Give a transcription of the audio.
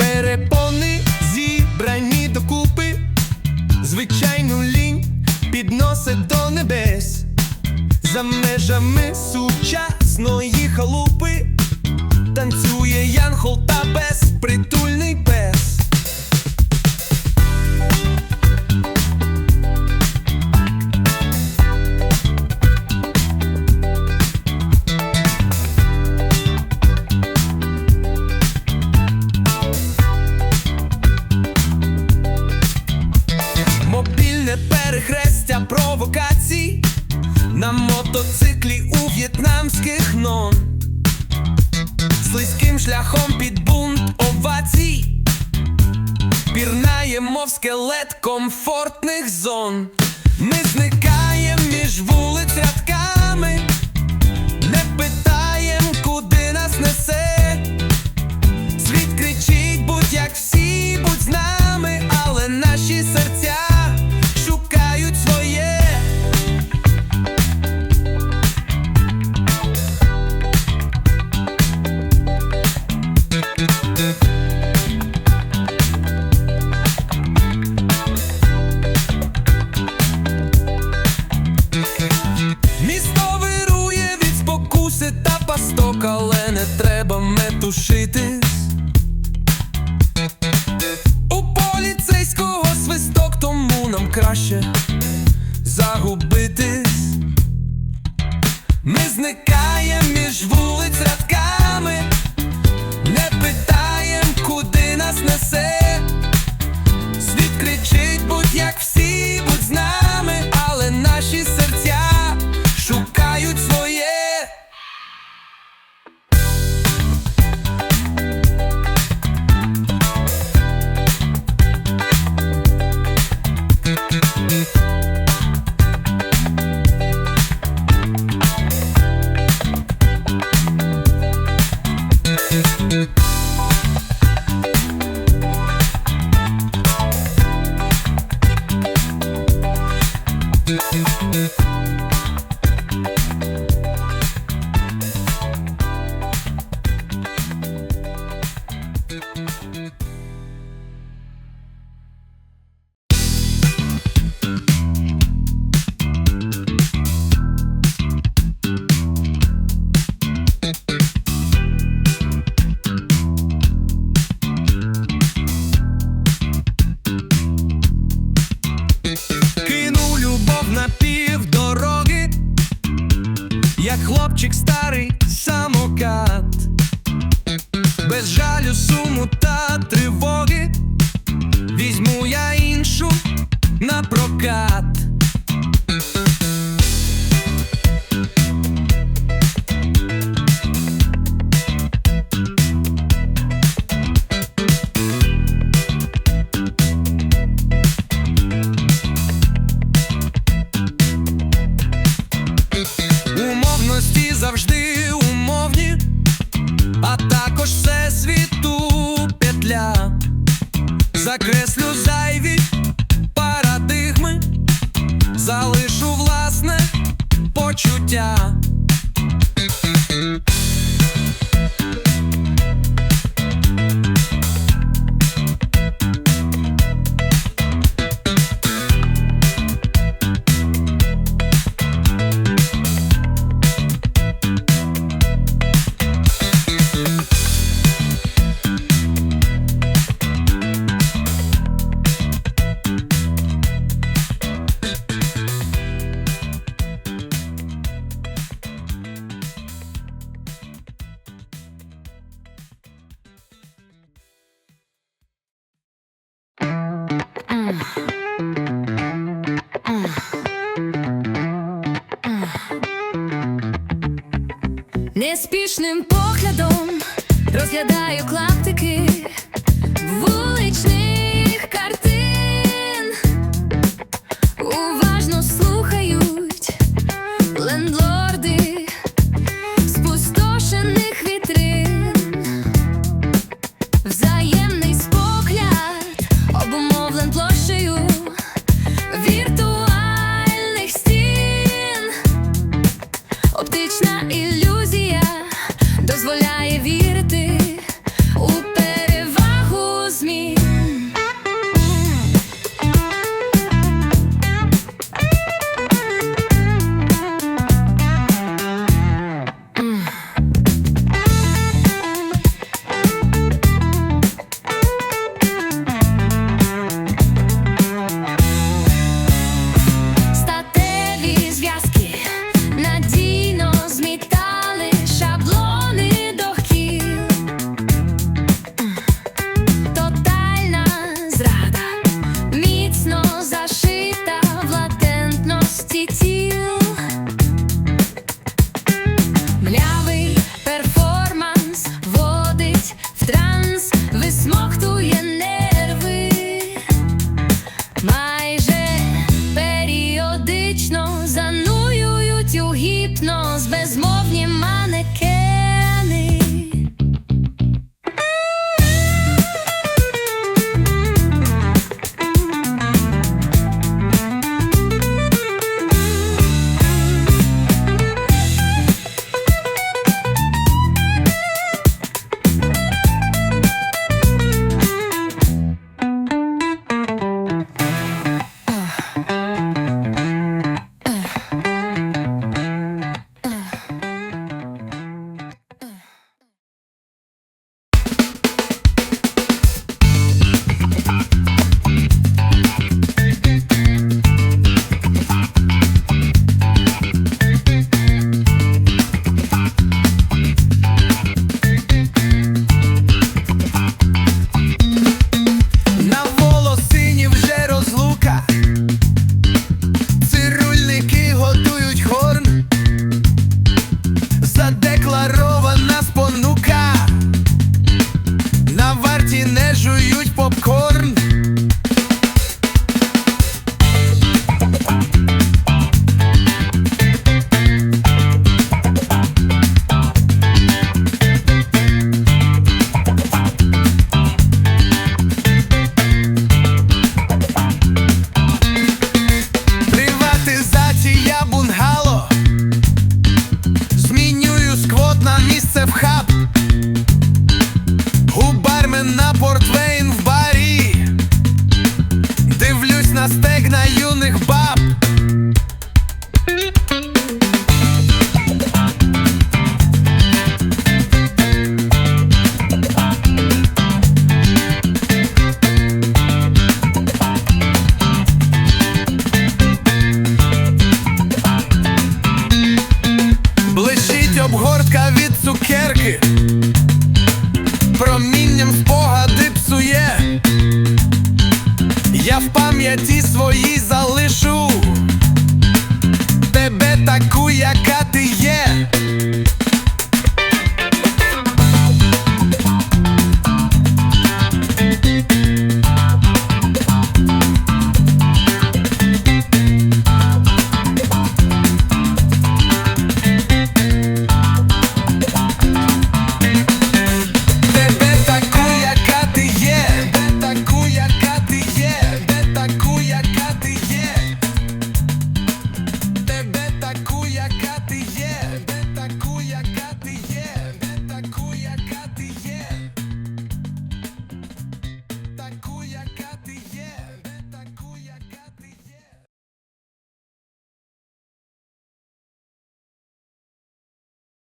перепони зібрані докупи, звичайну лінь підносить до небес, за межами сучасної халупи, танцює янгол та без Мобільне перехрестя провокацій на мотоциклі у в'єтнамських нон. Слизьким шляхом під бунт овацій пірнаємо в скелет комфортних зон. Ми зникаєм але не треба метушитись. Як хлопчик старий самокат, без жалю, суму та тривоги, а також все світу петля. Закреслю зайві парадигми, залишу власне почуття. Неспішним поглядом розглядаю клаптики вуличних 眼 серці свої залишу тебе таку, яка ти є.